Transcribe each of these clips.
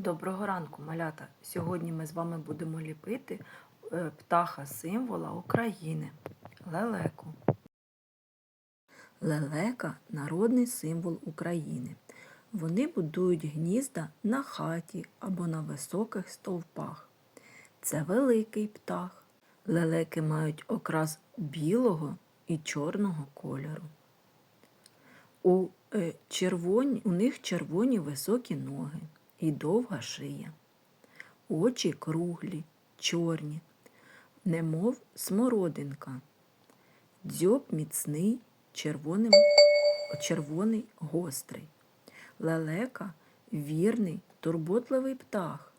Доброго ранку, малята! Сьогодні ми з вами будемо ліпити е, птаха символа України лелеку. Лелека народний символ України. Вони будують гнізда на хаті або на високих стовпах. Це великий птах. Лелеки мають окрас білого і чорного кольору. У, е, червоні, у них червоні високі ноги і довга шия. Очі круглі, чорні, немов смородинка. Дзьоб міцний, червоним, червоний гострий. Лелека вірний, турботливий птах.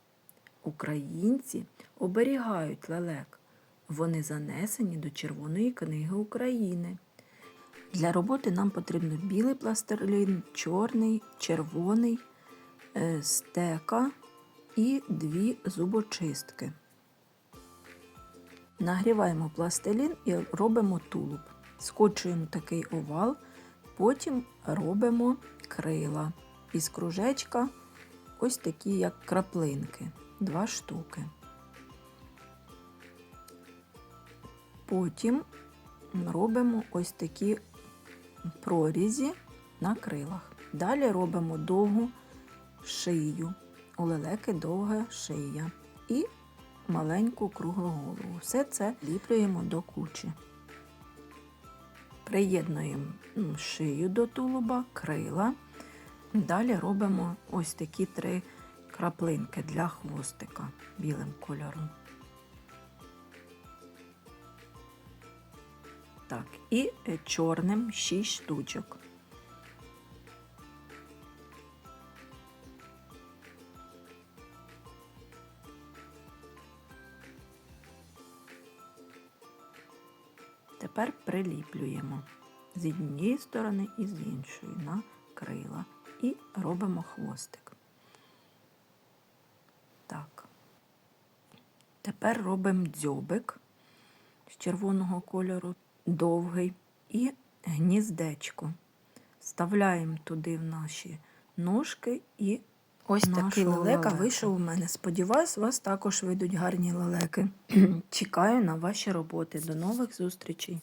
Українці оберігають лелек. Вони занесені до Червоної книги України. Для роботи нам потрібно білий пластилін, чорний, червоний, стека і дві зубочистки. Нагріваємо пластилін і робимо тулуб. Скочуємо такий овал, потім робимо крила із кружечка, ось такі, як краплинки, два штуки. Потім робимо ось такі прорізі на крилах. Далі робимо довгу шию. У лелеки довга шия і маленьку круглу голову. Все це ліплюємо до кучі. Приєднуємо шию до тулуба, крила. Далі робимо ось такі три краплинки для хвостика білим кольором. Так, і е, чорним 6 штучок. Тепер приліплюємо з однієї сторони і з іншої на крила і робимо хвостик. Так. Тепер робимо дзьобик з червоного кольору, довгий, і гніздечко. Вставляємо туди в наші ножки і ось такий лелека лелека. вийшов у мене. Сподіваюсь, вас також вийдуть гарні лелеки. Чекаю на ваші роботи. До нових зустрічей!